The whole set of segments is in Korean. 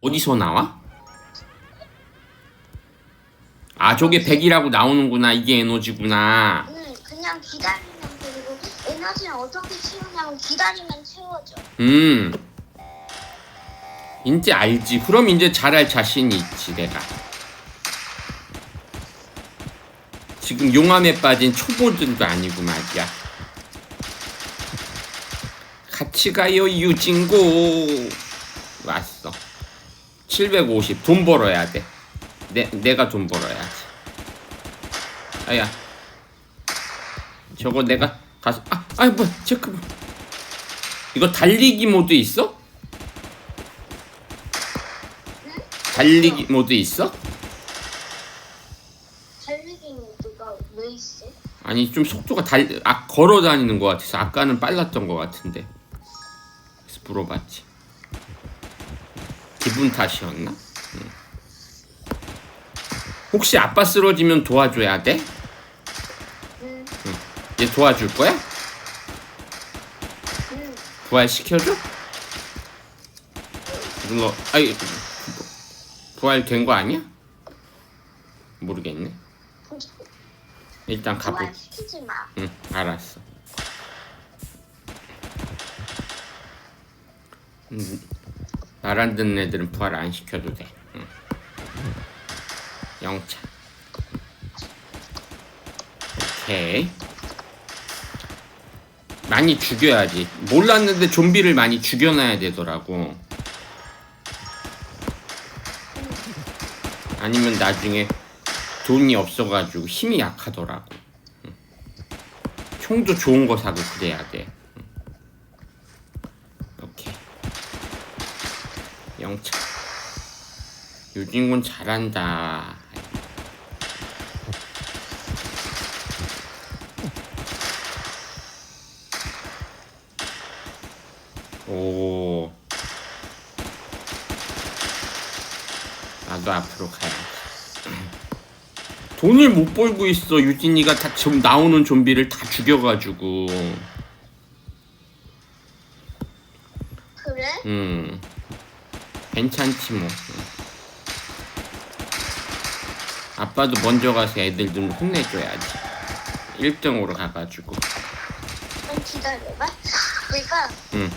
어디서 나와? 아 저게 100이라고 나오는구나 이게 에너지구나. 응, 그냥 기다리면 그리고 에너지는 어떻게 채우냐면 기다리면 채워져. 음. 이제 알지. 그럼 이제 잘할 자신이 있지 내가. 지금 용암에 빠진 초보들도 아니고 말이야. 같이 가요 유진고 왔어 750 돈 벌어야 돼. 내, 내가 돈 벌어야지. 아야. 저거 내가 가서 아 아이 뭐 체크. 이거 달리기 모드 있어? 달리기 모드 있어? 달리기 모드가 왜 있어? 아니 좀 속도가 달, 아, 걸어 다니는 것 같아서 아까는 빨랐던 것 같은데. 그래서 물어봤지 기분 탓이었나? 응. 혹시 아빠 쓰러지면 도와줘야 돼? 응, 얘 도와줄 거야? 응. 부활시켜줘? 눌러 아이 부활 된 거 아니야? 모르겠네 일단 가보 그만 시키지 마. 응 알았어 음, 말 안 듣는 애들은 부활 안 시켜도 돼. 응. 영차. 오케이. 많이 죽여야지. 몰랐는데 좀비를 많이 죽여놔야 되더라고. 아니면 나중에 돈이 없어가지고 힘이 약하더라고. 응. 총도 좋은 거 사고 그래야 돼 응. 오케이 영차 유진군 잘한다 오. 나도 앞으로 가야지. 돈을 못 벌고 있어. 유진이가 다 지금 나오는 좀비를 다 죽여가지고. 괜찮지 뭐. 아빠도 먼저 가서 애들 좀 혼내줘야지. 1등으로 가가지고. 좀 기다려봐. 내가 응.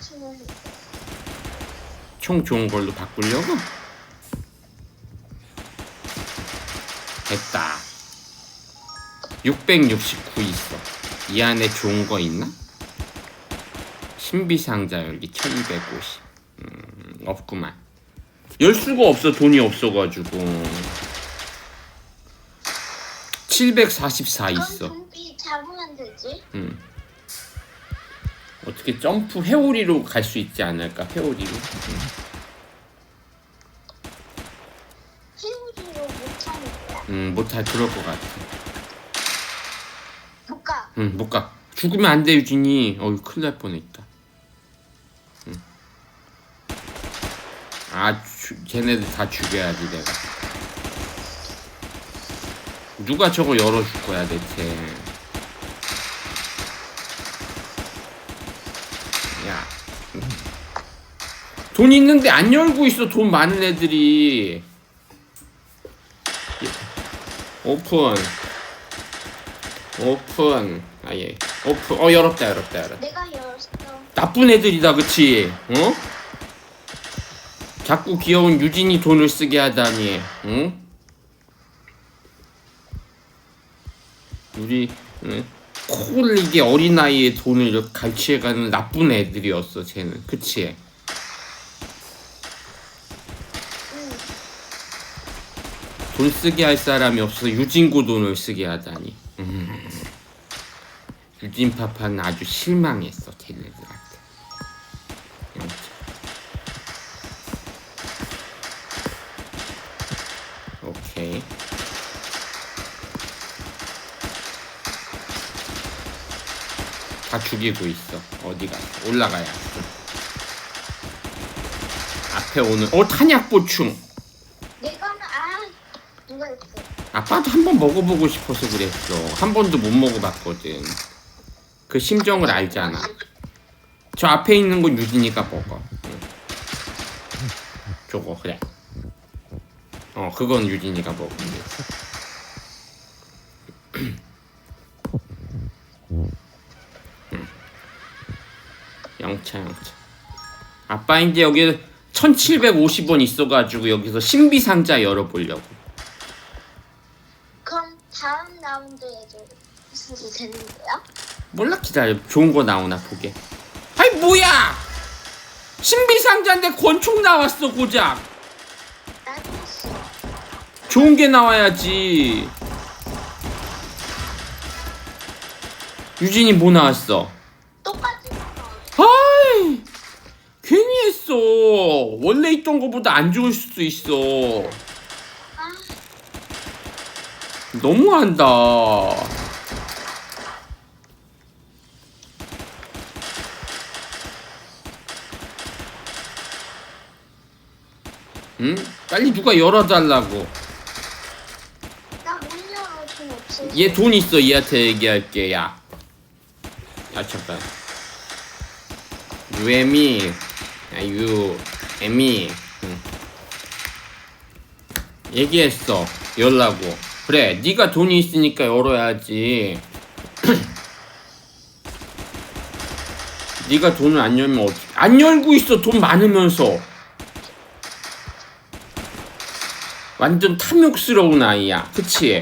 붙이면 총 좋은 걸로 바꾸려고? 됐다. 669 있어. 이 안에 좋은 거 있나? 신비상자 열기 1250. 음, 없구만. 열 수가 없어, 돈이 없어가지고. 744 그럼 있어. 좀비 잡으면 되지. 음. 어떻게 점프 회오리로 갈 수 있지 않을까? 회오리로. 음. 거야. 음, 못할 그럴 것 같아. 못 가. 응, 못 가. 죽으면 안 돼, 유진이. 어이, 큰일 날 뻔했다. 아, 주, 쟤네들 다 죽여야지, 내가. 누가 저거 열어줄 거야, 대체. 야. 돈 있는데 안 열고 있어, 돈 많은 애들이. 오픈. 오픈 아예 오픈 어 열었다 열었다 열었다 내가 열었어. 나쁜 애들이다 그치 어? 자꾸 귀여운 유진이 돈을 쓰게 하다니 응? 우리 응? 코올리게 어린아이의 돈을 이렇게 갈취해가는 나쁜 애들이었어 쟤는 그치? 응. 돈 쓰게 할 사람이 없어서 유진고 돈을 쓰게 하다니. 음. 유진 파파는 아주 실망했어 다 죽이고 있어. 어디가? 올라가야. 돼. 앞에 오는 어 탄약 보충. 아? 아빠도 한 번 먹어보고 싶어서 그랬어. 한 번도 못 먹어봤거든. 그 심정을 알잖아. 저 앞에 있는 건 유진이가 먹어. 응. 저거 그래. 어 그건 유진이가 먹으면 돼. 영차 영차. 아빠 이제 여기 1750원 있어가지고 여기서 신비 상자 열어보려고. 그럼 다음 라운드에도 있어도 되는 거야? 몰라 기다려 좋은 거 나오나 보게 아이 뭐야 신비상자인데 권총 나왔어 고작 나도. 좋은 게 나와야지 유진이 뭐 나왔어 똑같은 거. 아이 괜히 했어 원래 있던 거보다 안 좋을 수도 있어 아, 너무한다 응? 빨리 누가 열어달라고 나 못 열어 돈 없어. 얘 돈 있어 얘한테 얘기할게 야. 야 잠깐. 유에미, 야 유에미. 응. 얘기했어 열라고. 그래 네가 돈이 있으니까 열어야지. 네가 돈을 안 열면 어떻게? 안 열고 있어 돈 많으면서. 완전 탐욕스러운 아이야, 그치?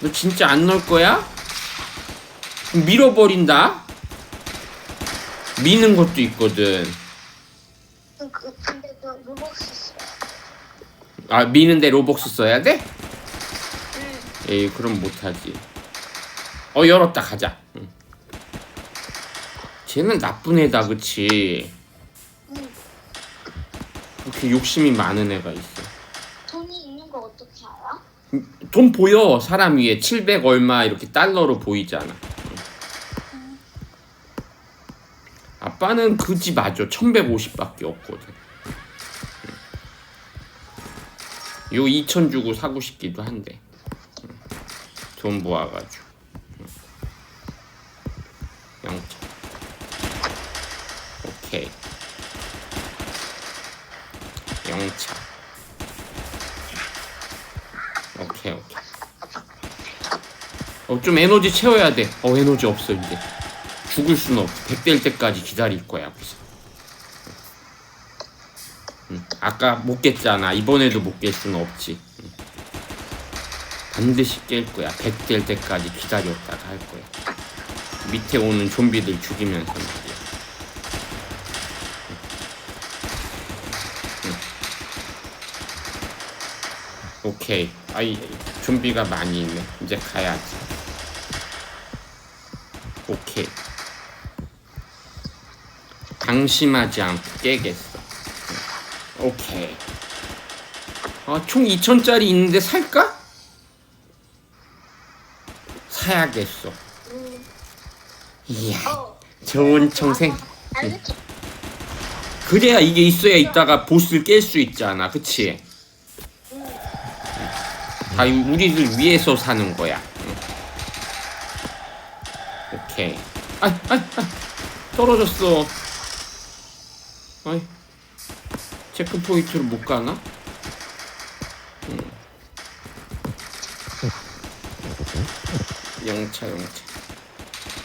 너 진짜 안 넣을 거야? 밀어버린다? 미는 것도 있거든. 그, 그, 근데 그 로벅스 써. 아, 미는데 로벅스 써야 돼? 응. 에이, 그럼 못하지. 어, 열었다, 가자. 응. 쟤는 나쁜 애다, 그치? 응. 그렇게 욕심이 많은 애가 있어. 돈이 있는 거 어떻게 알아? 돈 보여, 사람 위에. 700 얼마 이렇게 달러로 보이잖아. 아빠는 그지 맞아. 1150밖에 없거든. 요 2000 주고 사고 싶기도 한데. 응. 돈 모아가지고. 응. 영차. 오케이. 영차. 오케이 오케이. 어 좀 에너지 채워야 돼. 어 에너지 없어 이제. 죽을 수는 없어. 100될 때까지 기다릴 거야 그래서. 응. 아까 못 깼잖아. 이번에도 못 깰 수는 없지. 응. 반드시 깰 거야. 100될 때까지 기다렸다가 할 거야. 밑에 오는 좀비들 죽이면서 말이야. 오케이. 아이, 좀비가 많이 있네. 이제 가야지. 오케이. 방심하지 않고 깨겠어. 오케이. 아, 총 2천짜리 있는데 살까? 사야겠어. 응. 이야, 어. 좋은 청생. 그래야 이게 있어야 이따가 보스를 깰 수 있잖아. 그치? 다 우리를 위해서 사는 거야. 응. 오케이. 아, 아, 아, 떨어졌어. 아이, 체크 포인트를 못 가나? 응. 영차, 영차.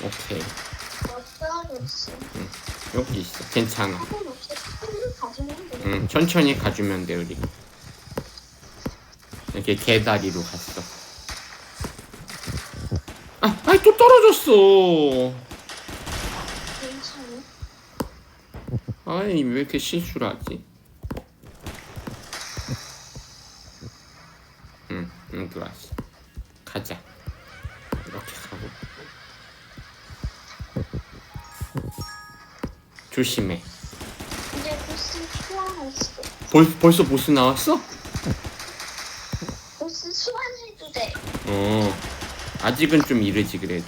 오케이. 없어졌어. 여기 있어. 괜찮아. 응, 천천히 가주면 돼, 우리. 이렇게 개다리로 갔어. 아, 아이, 또 떨어졌어. 괜찮아. 아이, 왜 이렇게 실수를 하지? 응, 여기 왔어. 가자. 이렇게 가고. 조심해. 이제 보스 소환했어. 벌, 벌써 보스 나왔어? 보스 소환해도 돼. 어 아직은 좀 이르지 그래도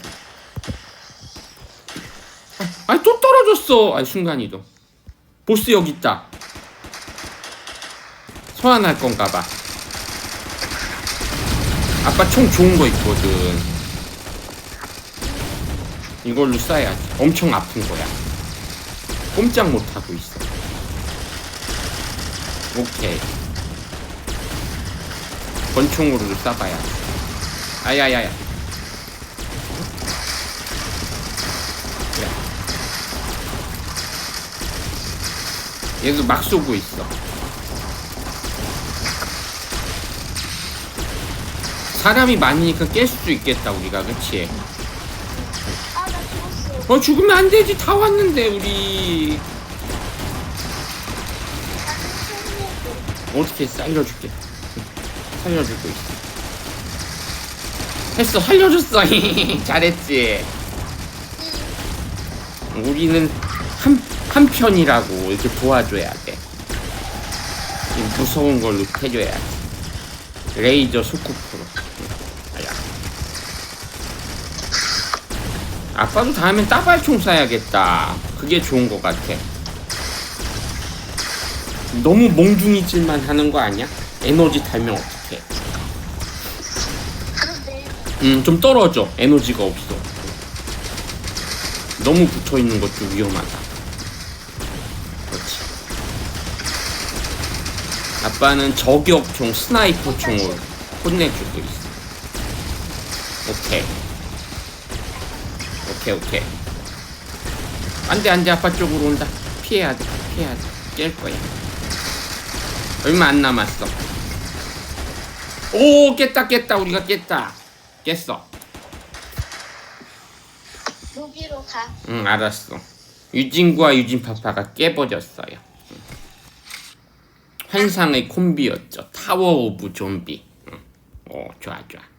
아, 아또 떨어졌어 아 순간 이동 보스 여기 있다 소환할 건가 봐 아빠 총 좋은 거 있거든 이걸로 쏴야지 엄청 아픈 거야 꼼짝 못 하고 있어 오케이. 권총으로도 쏴봐야. 아야야야. 얘도 막 쏘고 있어. 사람이 많으니까 깰 수도 있겠다 우리가 그치? 아, 나 죽었어. 어 죽으면 안 되지 다 왔는데 우리. 어떻게 살려줄게 살려주고 있어 했어 살려줬어 잘했지 우리는 한, 한 편이라고 이렇게 도와줘야 돼이 무서운 걸로 해줘야지 레이저 소쿠프로 아빠도 다음엔 따발총 쏴야겠다 그게 좋은 것 같아 너무 몽둥이질만 하는 거 아니야? 에너지 달면 어떡해 음, 좀 떨어져. 에너지가 없어. 너무 붙어 있는 것도 위험하다. 그렇지. 아빠는 저격총, 스나이퍼총으로 혼내주고 있어. 오케이. 오케이, 오케이. 안 돼, 안 돼. 아빠 쪽으로 온다. 피해야 돼, 피해야 돼. 깰 거야. 얼마 안 남았어. 오, 깼다, 깼다. 우리가 깼다. 깼어. 여기로 가. 응, 알았어. 유진구와 유진파파가 깨버렸어요. 응. 환상의 콤비였죠. 타워 오브 좀비. 응. 오, 좋아, 좋아.